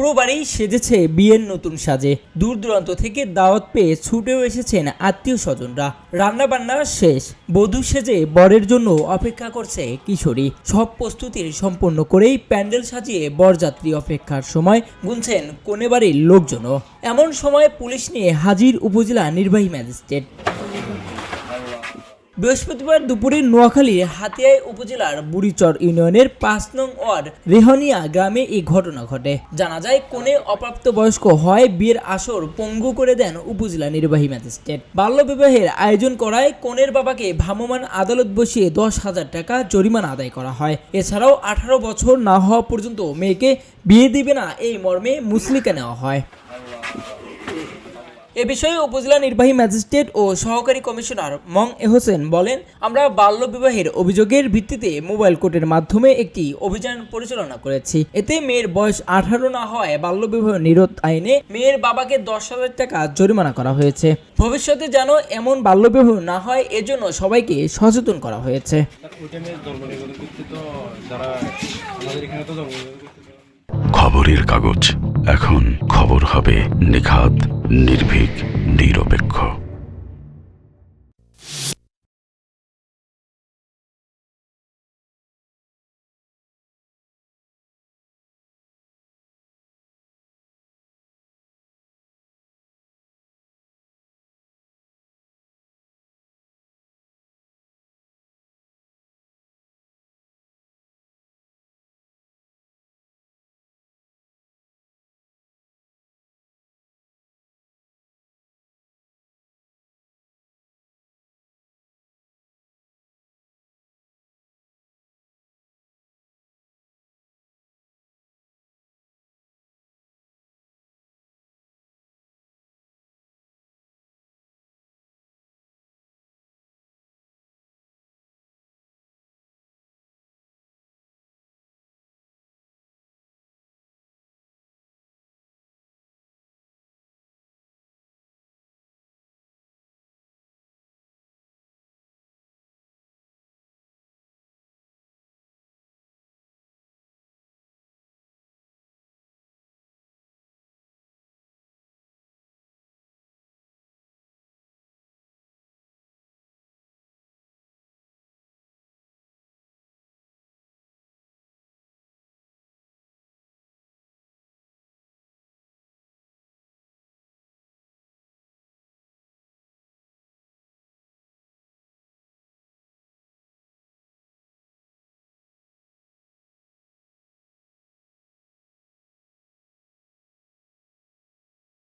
পুরো বাড়ি সেজেছে বিয়ের নতুন সাজে। দূর দূরান্ত থেকে দাওয়াত পেয়ে ছুটেও এসেছেন আত্মীয় স্বজনরা। রান্না বান্না শেষ। বধূ সেজে বরের জন্য অপেক্ষা করছে কিশোরী। সব প্রস্তুতির সম্পন্ন করেই প্যান্ডেল সাজিয়ে বরযাত্রী অপেক্ষার সময় গুনছেন কোনে বাড়ির লোকজনও। এমন সময় পুলিশ নিয়ে হাজির উপজেলা নির্বাহী ম্যাজিস্ট্রেট। বৃহস্পতিবার দুপুরে নোয়াখালীর হাতিয়ায় উপজেলার বুড়িচর ইউনিয়নের পাঁচ নং ওয়ার্ড রেহনিয়া গ্রামে এই ঘটনা ঘটে। জানা যায় কোনে অপ্রাপ্তবয়স্ক হয় বিয়ের আসর পঙ্গু করে দেন উপজেলা নির্বাহী ম্যাজিস্ট্রেট। বাল্যবিবাহের আয়োজন করায় কোনের বাবাকে ভ্রাম্যমাণ আদালত বসিয়ে দশ হাজার টাকা জরিমানা আদায় করা হয়। এছাড়াও আঠারো বছর না হওয়া পর্যন্ত মেয়েকে বিয়ে দিবে না এই মর্মে মুসলিকা নেওয়া হয়। এ বিষয়ে উপজেলা নির্বাহী ম্যাজিস্ট্রেট ও সহকারী কমিশনার মং এ হোসেন বলেন আমরা বাল্যবিবাহের অভিযোগের ভিত্তিতে মোবাইল কোর্টের মাধ্যমে একটি অভিযান পরিচালনা করেছি। এতে মেয়ের বয়স আঠারো না হওয়ায় বাল্যবিবাহ নিরোধ আইনে মেয়ের বাবাকে দশ হাজার টাকা জরিমানা করা হয়েছে। ভবিষ্যতে যেন এমন বাল্যবিবাহ না হয় এজন্য সবাইকে সচেতন করা হয়েছে। খবরের কাগজ। এখন খবর হবে নিখাত। নির্ভীক নিরপেক্ষ।